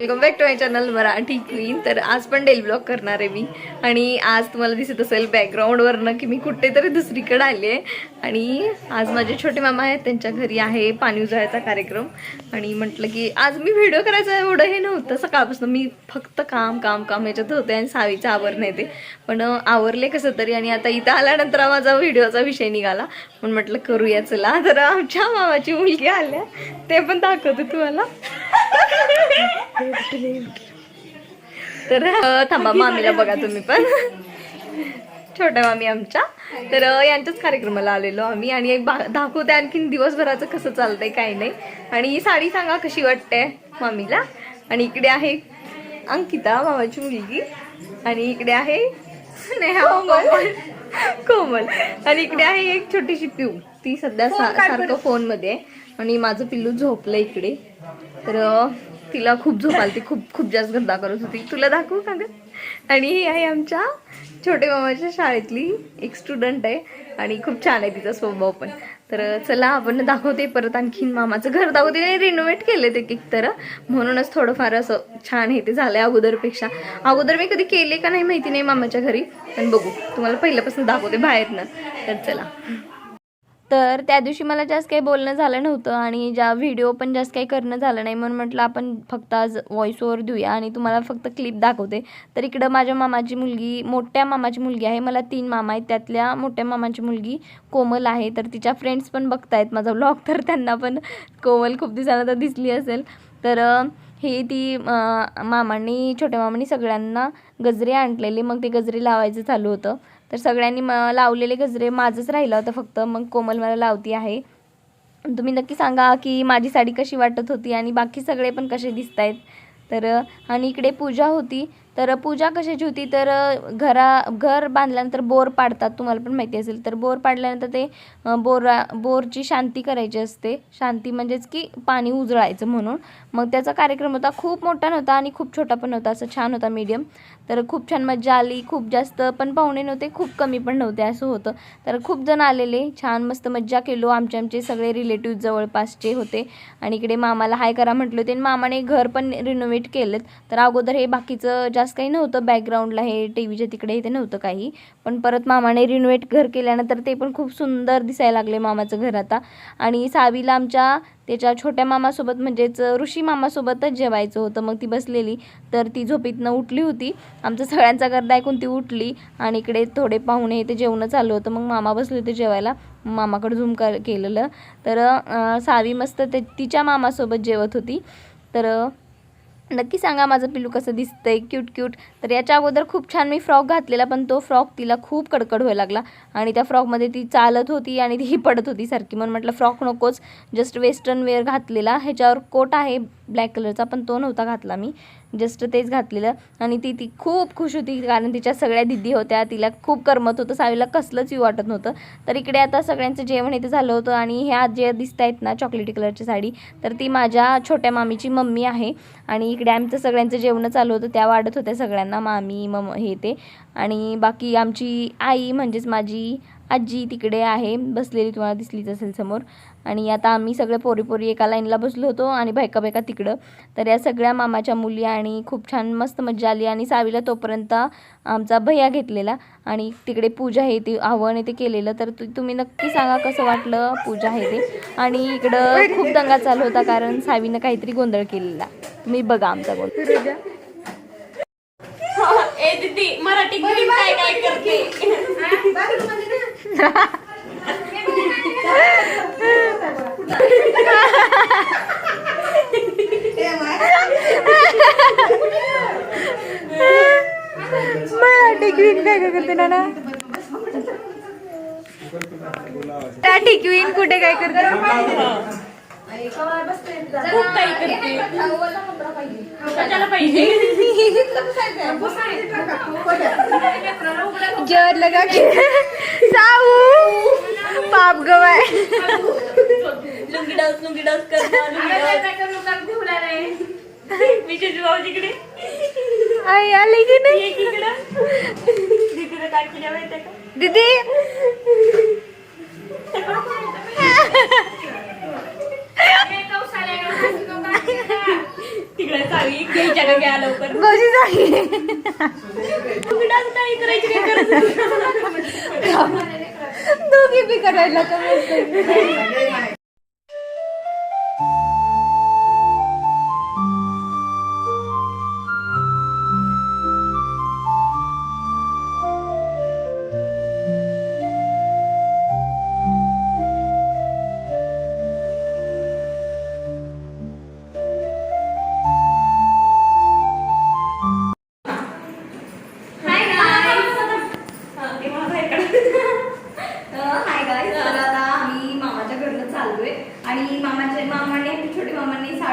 Welcome back to my channel Marathi queen तर आज पण डेल ब्लॉग करणार आहे मी. आणि आज तुम्हाला दिसत असेल बॅकग्राऊंडवरनं की मी कुठेतरी दुसरीकडे आले आहे आणि आज माझे छोटे मामा आहेत त्यांच्या घरी आहे पाणी उजळायचा कार्यक्रम. आणि म्हटलं की आज मी व्हिडिओ करायचं एवढं हे नव्हतं. सकाळपासून मी फक्त काम काम काम याच्यात होते आणि सावीचं आवरण नाही ते. पण आवरले कसं तरी आणि आता इथं आल्यानंतर माझा व्हिडिओचा विषय निघाला. पण म्हटलं करूया चला. तर आमच्या मामाची मुलगी आल्या. ते पण दाखवते तुम्हाला. तर थांबा मामीला बघा तुम्ही पण. छोट्या मामी आमच्या. तर यांच्याच कार्यक्रमाला आलेलो आम्ही आणि एक दाखवते आणखीन दिवसभराचं कसं चालतंय काही नाही. आणि ही साडी सांगा कशी वाटते मामीला. आणि इकडे आहे अंकिता मामाची मुलगी. आणि इकडे आहे नेहा कोमल. कोमल. आणि इकडे आहे एक छोटीशी पिऊ. ती सध्या सारखं फोनमध्ये आहे. आणि माझं पिल्लू झोपलं इकडे. तर तिला खूप झोप आली ती खूप खूप जास्त गद्दा करत होती. तुला दाखवू का ग? आणि ही आहे आमच्या छोटे मामाच्या शाळेतली एक स्टुडंट आहे आणि खूप छान आहे तिचा स्वभाव पण. तर चला आपण दाखवते परत आणखीन मामाचं घर. दाखवते रिनोव्हेट केले ते एक तर. म्हणूनच थोडंफार असं छान हे ते झालंय अगोदरपेक्षा. अगोदर मी कधी केले का नाही माहिती नाही मामाच्या घरी. पण बघू तुम्हाला पहिल्यापासून दाखवते बाहेरनं. तर चला. तर त्या दिवशी मला जास्त काही बोलणं झालं नव्हतं आणि ज्या व्हिडिओ पण जास्त काही करणं झालं नाही म्हणून म्हटलं आपण फक्त आज व्हॉइस ओवर देऊया आणि तुम्हाला फक्त क्लिप दाखवते. तर इकडं माझ्या मामाची मुलगी मोठ्या मामाची मुलगी आहे. मला तीन मामा आहेत. त्यातल्या मोठ्या मामाची मुलगी कोमल आहे. तर तिच्या फ्रेंड्स पण बघतायत माझा व्लॉग तर त्यांना पण कोमल खूप दिवसानंतर दिसली असेल. तर हे ती मामांनी छोट्या मामांनी सगळ्यांना गजरे आणलेले. मग ते गजरे लावायचं चालू होतं. तर सगळ्यांनी म लावलेले गजरे माझंच राहिलं होतं फक्त. मग कोमल मला लावती आहे. तुम्ही नक्की सांगा की माझी साडी कशी वाटत होती आणि बाकी सगळे पण कसे दिसत आहेत तर आणि इकडे पूजा होती. तर पूजा कशाची होती? तर घरा घर बांधल्यानंतर बोर पाडतात तुम्हाला पण माहिती असेल. तर बोर पाडल्यानंतर ते बोरा बोरची शांती करायची असते. शांती म्हणजेच की पाणी उजळायचं म्हणून. मग त्याचा कार्यक्रम होता. खूप मोठा नव्हता आणि खूप छोटा पण होता असं छान होता मीडियम तर खूप छान मजा आली. खूप जास्त पण पाहुणे नव्हते. खूप कमी पण नव्हते. असं होतं. तर खूप जण आलेले. छान मस्त मज्जा केलो. आमचे आमचे सगळे रिलेटिव्ह जवळपासचे होते. आणि इकडे मामाला हाय करा म्हटलं होते. आणि मामाने घर पण रिनोव्हेट केलेत. तर अगोदर हे बाकीचं जास्त काही नव्हतं. बॅकग्राऊंडला हे टी व्हीच्या तिकडे इथे नव्हतं काही. पण परत मामाने रिनोव्हेट घर केल्यानंतर ते पण खूप सुंदर दिसायला लागले मामाचं घर आता. आणि सावीला आमच्या त्याच्या छोट्या मामासोबत म्हणजेच ऋषी मामासोबतच जेवायचं होतं. मग ती बसलेली. तर ती झोपीतनं उठली होती. आमचं सगळ्यांचा गर्दा ऐकून ती उठली आणि इकडे थोडे पाहुणे ते जेवणं चालू होतं. मग मामा बसले होते जेवायला. मामाकडे झूम कर केलेलं. तर सावी मस्त ते तिच्या मामासोबत जेवत होती. तर नक्की सांगा माझं पिल्लू कसं दिसतंय क्यूट क्यूट तर याच्या अगोदर खूप छान मी फ्रॉक घातलेला पण तो फ्रॉक तिला खूप कडकड व्हायला लागला. आणि त्या फ्रॉकमध्ये ती चालत होती आणि ती पडत होती सारखी. म्हणून म्हटलं फ्रॉक नकोच. जस्ट वेस्टर्न वेअर घातलेला. ह्याच्यावर कोट आहे ब्लॅक कलरचा पण तो नव्हता घातला मी. जस्ट तेच घातलेलं. आणि ती ती खूप खुश होती कारण तिच्या सगळ्या दिदी होत्या तिला खूप करमत होतं सावीला कसलंच यू वाटत नव्हतं. तर इकडे आता सगळ्यांचं जेवण इथे झालं होतं आणि ह्या जे दिसत आहेत ना चॉकलेटी कलरची साडी तर ती माझ्या छोट्या मामीची मम्मी आहे. आणि इकडे आमचं सगळ्यांचं जेवण चालू होतं त्या वाढत होत्या सगळ्यांना मामी मम हे ते. आणि बाकी आमची आई म्हणजेच माझी आजी तिकडे आहे बसलेली तुम्हाला दिसलीच असेल समोर. आणि आता आम्ही सगळे पोरी पोरी एका लाईनला बसलो होतो आणि बायका बायका तिकडं. तर या सगळ्या मामाच्या मुली आणि खूप छान मस्त मजा आली आणि सावीला तोपर्यंत आमचा भैया घेतलेला. आणि तिकडे पूजा आहे ते आव्हान आहे ते केलेलं. तर तु- तुम्ही नक्की सांगा कसं वाटलं पूजा आहे ते. आणि इकडं खूप दंगा चालू होता कारण सावीनं काहीतरी गोंधळ केलेला. तुम्ही बघा आमचा गोंधळ. ए दीदी मराठी काय काय करते? मराठी क्वीन काय काय करते ना मराठी क्वीन कुठे काय करते खूप काही करते कशाला पाहिजे जर लगा की। विशेष भाऊजीकडे आई आली की नाही? इकडं. का? दीदी. तिकडे इकडे चावी घ्यायच्या का घ्या लवकर. कशी झाली तुम्ही डान्स नाही करायची काय करायचं दोघी बी करायला तर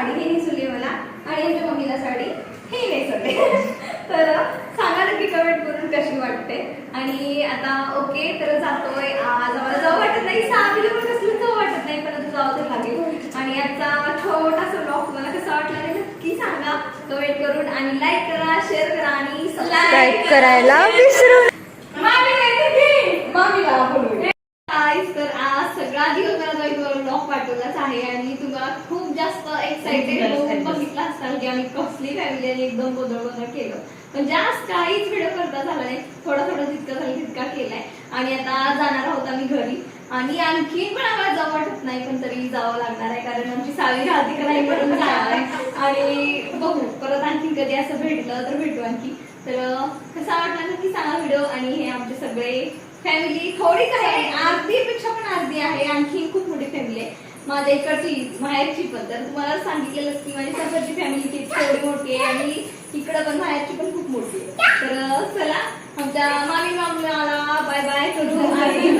साडी हे नेसवली मला आणि यांच्या मम्मीला साडी हे नेसवले तर सांगा नक्की कमेंट करून कशी वाटते? आणि आता ओके तर जातोय आज. आम्हाला जाऊ वाटत नाही. साडीला पण कसलं जाऊ वाटत नाही परंतु जाऊ तर लागेल. आणि आजचा छोटासा ब्लॉग तुम्हाला कसा वाटला नक्की सांगा. कमेंट करून आणि लाईक करा शेअर करा आणि सबस्क्राईब करायला विसरू मामीला बोलवूया. Guys, तर आज सगळा दिवस मला ब्लॉग पाठवलाच आहे आणि तुम्हाला खूप जास्त एक्साइटेड होऊन बघितला असाल की आम्ही कसली फॅमिली आणि एकदम गोंधळ गोंधळ केलं. पण जास्त काहीच व्हिडिओ करता झाला नाही. थोडा थोडा जितका झाला तितका केलाय. आणि आता जाणार आहोत आम्ही घरी. आणि आणखीन पण आम्हाला जावं वाटत नाही पण तरी जावं लागणार आहे. कारण आमची सावी राहते का नाही म्हणून जाणार आहे. आणि बघू परत आणखी कधी असं भेटलं तर भेटू आणखी. तर कसा वाटला नक्की सांगा व्हिडिओ आणि हे आमचे सगळे फॅमिली थोडीच आहे अर्धीपेक्षा पण अर्धी आहे. आणखी खूप मोठी फॅमिली आहे. माझ्या इकडची माहेरची पण. तर तुम्हाला सांगितलेलं की माझी सफरची फॅमिली थोडी मोठी आहे आणि इकडं पण माहेरची पण खूप मोठी आहे. तर चला आमच्या मामी मामला बाय बाय करू आणि